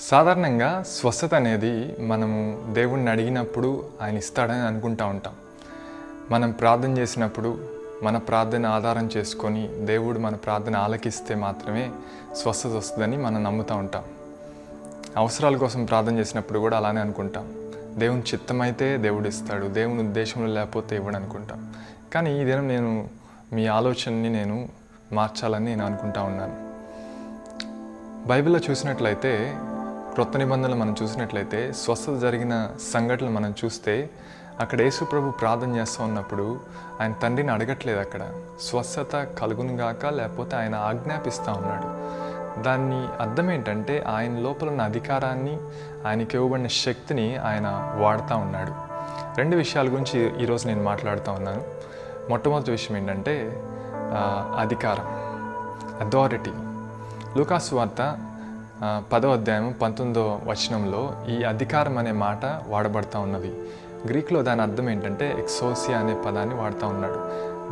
సాధారణంగా స్వస్థత అనేది మనము దేవుణ్ణి అడిగినప్పుడు ఆయన ఇస్తాడని అనుకుంటా ఉంటాం. మనం ప్రార్థన చేసినప్పుడు మన ప్రార్థన ఆధారం చేసుకొని దేవుడు మన ప్రార్థన ఆలకిస్తే మాత్రమే స్వస్థత వస్తుందని మనం నమ్ముతూ ఉంటాం. అవసరాల కోసం ప్రార్థన చేసినప్పుడు కూడా అలానే అనుకుంటాం. దేవుని చిత్తమైతే దేవుడు ఇస్తాడు దేవుని ఉద్దేశంలో లేకపోతే ఇవ్వడు అనుకుంటాం. కానీ ఈ దినం నేను మీ ఆలోచనని నేను మార్చాలని నేను అనుకుంటా ఉన్నాను. బైబిల్లో చూసినట్లయితే క్రొత్త నిబంధనలు మనం చూసినట్లయితే స్వస్థత జరిగిన సంఘటనలు మనం చూస్తే అక్కడ యేసుప్రభు ప్రార్థన చేస్తూ ఉన్నప్పుడు ఆయన తండ్రిని అడగట్లేదు అక్కడ. స్వస్థత కలుగును గాక లేకపోతే ఆయన ఆజ్ఞాపిస్తూ ఉన్నాడు. దాన్ని అర్థం ఏంటంటే ఆయన లోపల ఉన్న అధికారాన్ని ఆయనకి ఇవ్వబడిన శక్తిని ఆయన వాడుతూ ఉన్నాడు. రెండు విషయాల గురించి ఈరోజు నేను మాట్లాడుతూ ఉన్నాను. మొట్టమొదటి విషయం ఏంటంటే అధికారం. అథారిటీ లూకాసు వార్త పదో అధ్యాయం పంతొమ్మిదో వచనంలో ఈ అధికారం అనే మాట వాడబడతా ఉన్నది. గ్రీక్లో దాని అర్థం ఏంటంటే ఎక్సోసియా అనే పదాన్ని వాడుతూ ఉన్నాడు.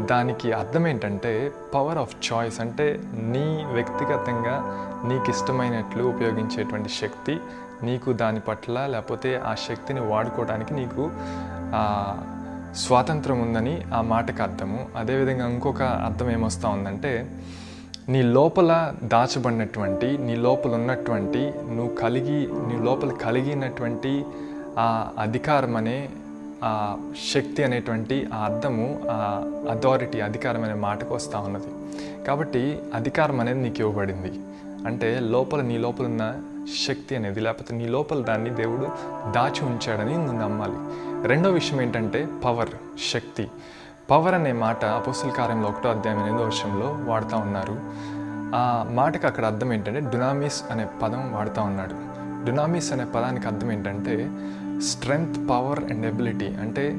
దానికి అర్థం ఏంటంటే పవర్ ఆఫ్ చాయిస్ అంటే నీ వ్యక్తిగతంగా నీకు ఇష్టమైనట్లు ఉపయోగించేటువంటి శక్తి నీకు దాని పట్ల లేకపోతే ఆ శక్తిని వాడుకోవడానికి నీకు స్వాతంత్రం ఉందని ఆ మాటకు అర్థము. అదేవిధంగా ఇంకొక అర్థం ఏమొస్తా ఉందంటే నీ లోపల దాచబడినటువంటి నీ లోపల ఉన్నటువంటి నువ్వు కలిగి నీ లోపల కలిగినటువంటి ఆ అధికారం అనే ఆ శక్తి అనేటువంటి ఆ అర్థము ఆ అథారిటీ అధికారం అనే మాటకు వస్తూ ఉన్నది. కాబట్టి అధికారం అనేది నీకు ఇవ్వబడింది. అంటే లోపల నీ లోపల ఉన్న శక్తి అనేది లేకపోతే నీ లోపల దాన్ని దేవుడు దాచి ఉంచాడని నువ్వు నమ్మాలి. రెండో విషయం ఏంటంటే పవర్ శక్తి. పవర్ అనే మాట అపోస్తుల కార్యంలో ఒకటో అధ్యాయం ఎనిమిదో వర్షంలో వాడుతూ ఉన్నారు. ఆ మాటకు అక్కడ అర్థం ఏంటంటే డునామిస్ అనే పదం వాడుతూ ఉన్నాడు. డునామిస్ అనే పదానికి అర్థం ఏంటంటే స్ట్రెంగ్త్ పవర్ అండ్ ఎబిలిటీ అంటే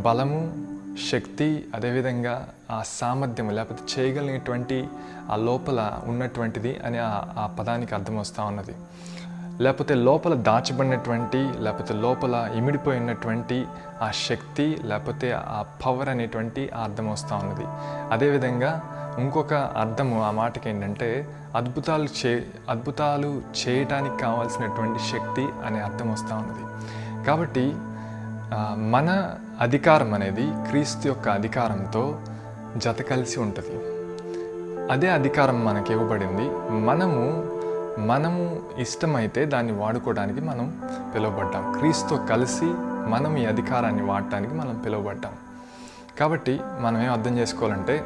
బలము శక్తి అదేవిధంగా ఆ సామర్థ్యం లేకపోతే చేయగలిగినటువంటి ఆ లోపల ఉన్నటువంటిది అని ఆ- ఆ పదానికి అర్థం వస్తూ ఉన్నది. లేకపోతే లోపల దాచబడినటువంటి లేకపోతే లోపల ఇమిడిపోయినటువంటి ఆ శక్తి లేకపోతే ఆ పవర్ అనేటువంటి ఆ అర్థం వస్తూ ఉన్నది. అదేవిధంగా ఇంకొక అర్థము ఆ మాటకి ఏంటంటే అద్భుతాలు చే అద్భుతాలు చేయటానికి కావాల్సినటువంటి శక్తి అనే అర్థం వస్తూ ఉన్నది. కాబట్టి మన అధికారం అనేది క్రీస్తు యొక్క అధికారంతో జత కలిసి ఉంటుంది. అదే అధికారం మనకి ఇవ్వబడింది. మనము మనము ఇష్టమైతే దాన్ని వాడుకోవడానికి మనం పిలువబడ్డాం. క్రీస్తుతో కలిసి మనం ఈ అధికారాన్ని వాడటానికి మనం పిలువబడ్డాం. కాబట్టి మనం ఏం అర్థం చేసుకోవాలంటే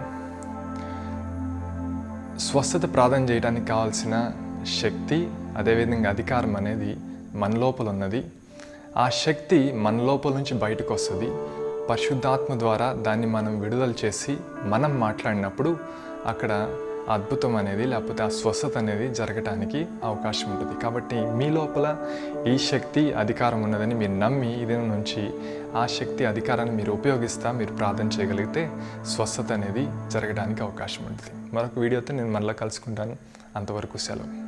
స్వస్థత ప్రార్థన చేయడానికి కావాల్సిన శక్తి అదేవిధంగా అధికారం అనేది మన లోపల ఉన్నది. ఆ శక్తి మన లోపల నుంచి బయటకు వస్తుంది. పరిశుద్ధాత్మ ద్వారా దాన్ని మనం విడుదల చేసి మనం మాట్లాడినప్పుడు అక్కడ అద్భుతం అనేది లేకపోతే ఆ స్వస్థత అనేది జరగటానికి అవకాశం ఉంటుంది. కాబట్టి మీ లోపల ఈ శక్తి అధికారం ఉన్నదని మీరు నమ్మి ఇదే నుంచి ఆ శక్తి అధికారాన్ని మీరు ఉపయోగిస్తా మీరు ప్రార్థన చేయగలిగితే స్వస్థత అనేది జరగడానికి అవకాశం ఉంటుంది. మరొక వీడియోతో నేను మళ్ళీ కలుసుకుంటాను. అంతవరకు సెలవు.